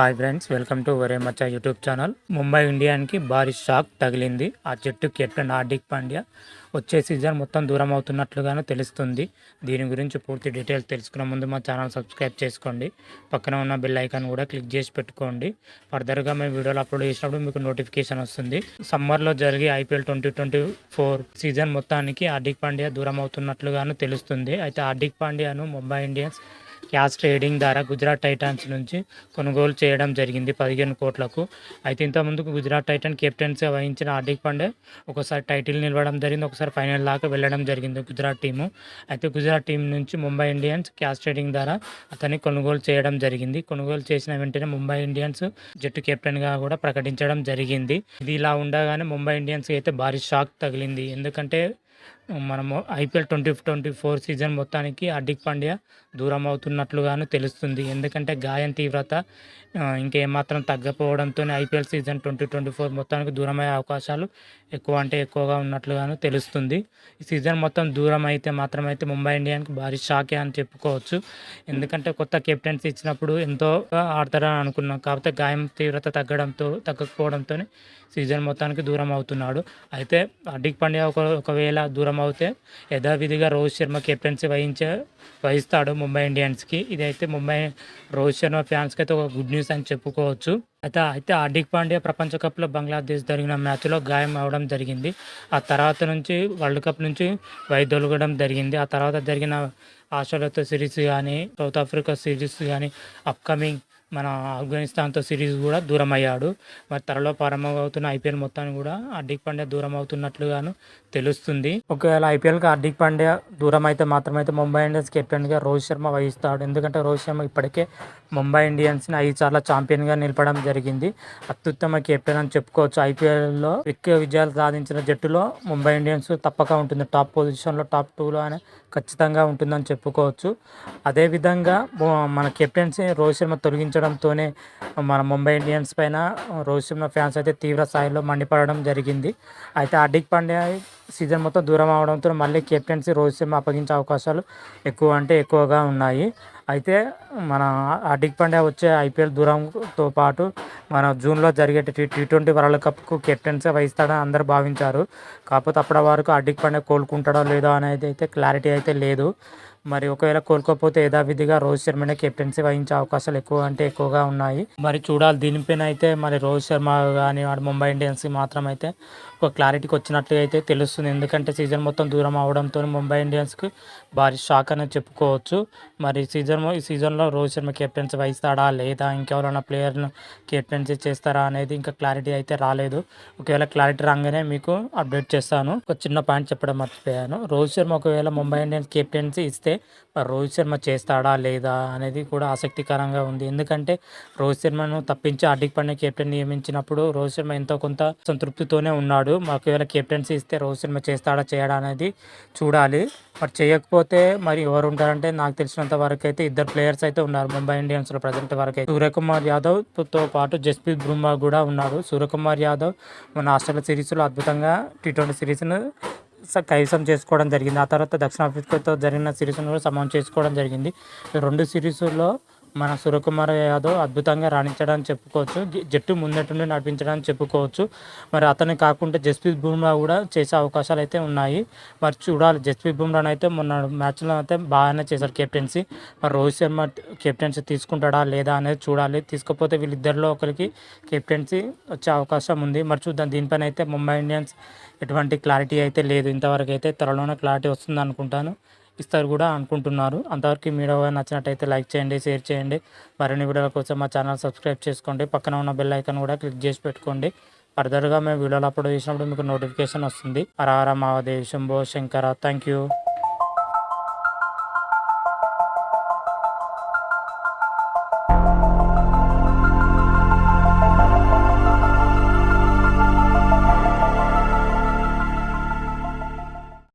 Hi friends welcome to ఒరే మచ్చా YouTube channel Mumbai ఇండియాన్కి భారీ shock తగిలింది. ఆ జట్టు కెప్టెన్ హార్దిక్ పాండ్యా వచ్చే సీజన్ మొత్తం దూరం అవుతున్నట్లుగాను తెలుస్తుంది. దీని గురించి పూర్తి డీటెయిల్స్ తెలుసుకునే ముందు మా ఛానల్ సబ్స్క్రైబ్ చేసుకోండి. పక్కన ఉన్న బెల్ ఐకాన్ కూడా క్లిక్ చేసి పెట్టుకోండి. ఫర్దర్గా మేము వీడియోలు అప్లోడ్ చేసినప్పుడు మీకు నోటిఫికేషన్ వస్తుంది. సమ్మర్లో జరిగే IPL twenty twenty four season మొత్తానికి హార్దిక్ పాండ్యా దూరం అవుతున్నట్లుగాను తెలుస్తుంది. అయితే హార్దిక్ పాండ్యాను ముంబై ఇండియన్స్ క్యాష్ ట్రేడింగ్ ద్వారా గుజరాత్ టైటాన్స్ నుంచి కొనుగోలు చేయడం జరిగింది పదిహేను కోట్లకు. అయితే ఇంతకుముందుకు గుజరాత్ టైటన్ కెప్టెన్సీ వహించిన హార్దిక్ పాండే ఒకసారి టైటిల్ నిలవడం జరిగింది ఒకసారి ఫైనల్ దాకా వెళ్ళడం జరిగింది గుజరాత్ టీము. అయితే గుజరాత్ టీం నుంచి ముంబై ఇండియన్స్ క్యాష్ ట్రేడింగ్ ద్వారా అతన్ని కొనుగోలు చేయడం జరిగింది. కొనుగోలు చేసిన వెంటనే ముంబై ఇండియన్స్ జట్టు కెప్టెన్గా కూడా ప్రకటించడం జరిగింది. ఇది ఇలా ఉండగానే ముంబై ఇండియన్స్ అయితే భారీ షాక్ తగిలింది. ఎందుకంటే మనము IPL twenty twenty four season మొత్తానికి హార్దిక్ పాండ్యా దూరం అవుతున్నట్లుగాను తెలుస్తుంది. ఎందుకంటే గాయం తీవ్రత ఇంకేమాత్రం తగ్గపోవడంతో IPL season twenty twenty four మొత్తానికి దూరమయ్యే అవకాశాలు ఎక్కువ అంటే ఎక్కువగా ఉన్నట్లుగాను తెలుస్తుంది. ఈ సీజన్ మొత్తం దూరం అయితే మాత్రమైతే ముంబై ఇండియన్కి భారీ షాకే అని చెప్పుకోవచ్చు. ఎందుకంటే కొత్త కెప్టెన్సీ ఇచ్చినప్పుడు ఎంతో ఆడతారని అనుకున్నాం. కాకపోతే గాయం తీవ్రత తగ్గడంతో తగ్గకపోవడంతో సీజన్ మొత్తానికి దూరం అవుతున్నాడు. అయితే హార్దిక్ పాండ్యా ఒక ఒకవేళ దూరం అవుతే యథావిధిగా రోహిత్ శర్మ కెప్టెన్సీ వహించే వహిస్తాడు ముంబై ఇండియన్స్కి. ఇదైతే ముంబై రోహిత్ శర్మ ఫ్యాన్స్కి అయితే ఒక గుడ్ న్యూస్ అని చెప్పుకోవచ్చు. అయితే అయితే హార్దిక్ పాండ్యా ప్రపంచ కప్లో బంగ్లాదేశ్ జరిగిన మ్యాచ్లో గాయం అవడం జరిగింది. ఆ తర్వాత నుంచి వరల్డ్ కప్ నుంచి వైదొలగడం జరిగింది. ఆ తర్వాత జరిగిన ఆస్ట్రేలియాతో సిరీస్ కానీ సౌత్ ఆఫ్రికా సిరీస్ కానీ అప్కమింగ్ మన ఆఫ్ఘనిస్తాన్తో సిరీస్ కూడా దూరం అయ్యాడు మరి త్వరలో ప్రారంభమవుతున్న ఐపీఎల్ మొత్తాన్ని కూడా హార్దిక్ పాండ్యా దూరం అవుతున్నట్లుగాను తెలుస్తుంది. ఒకవేళ ఐపీఎల్కి హార్దిక్ పాండ్యా దూరం అయితే మాత్రమైతే ముంబై ఇండియన్స్ కెప్టెన్గా రోహిత్ శర్మ వహిస్తాడు. ఎందుకంటే రోహిత్ శర్మ ఇప్పటికే ముంబై ఇండియన్స్ని ఐదు సార్లు ఛాంపియన్గా నిలపడం జరిగింది. అత్యుత్తమ కెప్టెన్ అని చెప్పుకోవచ్చు. ఐపీఎల్లో ఎక్కువ విజయాలు సాధించిన జట్టులో ముంబై ఇండియన్స్ తప్పక ఉంటుంది. టాప్ పొజిషన్లో టాప్ టూలో అని ఖచ్చితంగా ఉంటుందని చెప్పుకోవచ్చు. అదేవిధంగా మన కెప్టెన్సీ రోహిత్ శర్మ తొలగించడంతోనే మన ముంబై ఇండియన్స్ పైన రోహిత్ శర్మ ఫ్యాన్స్ అయితే తీవ్ర స్థాయిలో మండిపడడం జరిగింది. అయితే హార్దిక్ పాండ్యా సీజన్ మొత్తం దూరం అవడంతో మళ్ళీ కెప్టెన్సీ రోహిత్ శర్మ అప్పగించే అవకాశాలు ఎక్కువ అంటే ఎక్కువగా ఉన్నాయి. అయితే మన హార్దిక్ పాండ్యా వచ్చే ఐపీఎల్ దూరంతో పాటు మన జూన్లో జరిగే టీ టీ ట్వంటీ వరల్డ్ కప్కు కెప్టెన్సీ వహిస్తాడని అందరు భావించారు. కాకపోతే అప్పటి వరకు హార్దిక్ పాండ్యా కోలుకుంటాడో లేదో అనేది అయితే క్లారిటీ అయితే లేదు. మరి ఒకవేళ కోలుకోకపోతే యథావిధిగా రోహిత్ శర్మనే కెప్టెన్సీ వహించే అవకాశాలు ఎక్కువ అంటే ఎక్కువగా ఉన్నాయి. మరి చూడాలి దీనిపైన అయితే మరి రోహిత్ శర్మ కానీ వాడు ముంబై ఇండియన్స్కి మాత్రం అయితే ఒక క్లారిటీకి వచ్చినట్టు అయితే తెలుస్తుంది. ఎందుకంటే సీజన్ మొత్తం దూరం అవడంతో ముంబై ఇండియన్స్కి భారీ షాక్ అనేది చెప్పుకోవచ్చు. మరి సీజన్ ఈ సీజన్లో రోహిత్ శర్మ కెప్టెన్సీ వహిస్తాడా లేదా? ఇంకెవరైనా ప్లేయర్ను కెప్టెన్సీ చేస్తారా అనేది ఇంకా క్లారిటీ అయితే రాలేదు. ఒకవేళ క్లారిటీ రాగానే మీకు అప్డేట్ చేస్తాను. ఒక చిన్న పాయింట్ చెప్పడం మర్చిపోయాను. రోహిత్ శర్మ ఒకవేళ ముంబై ఇండియన్స్ కెప్టెన్సీ ఇస్తే రోహిత్ శర్మ చేస్తాడా లేదా అనేది కూడా ఆసక్తికరంగా ఉంది. ఎందుకంటే రోహిత్ శర్మను తప్పించి హార్దిక్ పాండ్యా కెప్టెన్ నియమించినప్పుడు రోహిత్ శర్మ ఎంతో కొంత సంతృప్తితోనే ఉన్నాడు. ఒకవేళ కెప్టెన్సీ ఇస్తే రోహిత్ శర్మ చేస్తాడా చేయడా అనేది చూడాలి. మరి చేయకపోతే మరి ఎవరు ఉంటారంటే నాకు తెలిసినంత వరకు అయితే ఇద్దరు ప్లేయర్స్ అయితే ఉన్నారు. ముంబై ఇండియన్స్లో ప్రజెంట్ వరకు అయితే సూర్యకుమార్ యాదవ్తో పాటు జస్ప్రీత్ బుమ్రా కూడా ఉన్నారు. సూర్యకుమార్ యాదవ్ మన ఆస్ట్రేలియా సిరీస్లో అద్భుతంగా టీ ట్వంటీ సిరీస్ను స- కైవసం చేసుకోవడం జరిగింది. ఆ తర్వాత దక్షిణాఫ్రికాతో జరిగిన సిరీస్ను కూడా సమం చేసుకోవడం జరిగింది. రెండు సిరీస్లో మన సూర్యకుమార్ యాదవ్ అద్భుతంగా రాణించడానికి చెప్పుకోవచ్చు. జట్టు ముందటుండి నడిపించడానికి చెప్పుకోవచ్చు. మరి అతని కాకుండా జస్ప్రీత్ బుమ్రా కూడా చేసే అవకాశాలు అయితే ఉన్నాయి. మరి చూడాలి. జస్ప్రీత్ బుమ్రాని అయితే మొన్న మ్యాచ్లో అయితే బాగానే చేశారు కెప్టెన్సీ. మరి రోహిత్ శర్మ కెప్టెన్సీ తీసుకుంటాడా లేదా అనేది చూడాలి. తీసుకోకపోతే వీళ్ళిద్దరిలో ఒకరికి కెప్టెన్సీ వచ్చే అవకాశం ఉంది. మరి చూద్దాం. దీనిపైన అయితే ముంబై ఇండియన్స్ ఎటువంటి క్లారిటీ అయితే లేదు. ఇంతవరకు అయితే త్వరలోనే క్లారిటీ వస్తుంది అనుకుంటాను ఇస్తారు కూడా అనుకుంటున్నారు. అంతవరకు మీరు నచ్చినట్టయితే లైక్ చేయండి షేర్ చేయండి. మరిన్ని వీడియోల కోసం మా ఛానల్ సబ్స్క్రైబ్ చేసుకోండి. పక్కన ఉన్న బెల్ ఐకాన్ కూడా క్లిక్ చేసి పెట్టుకోండి. ఫర్దర్గా మేము వీడియోలు అప్లోడ్ చేసినప్పుడు మీకు నోటిఫికేషన్ వస్తుంది. హర హర మహాదేవ్ శంభో శంకర. Thank you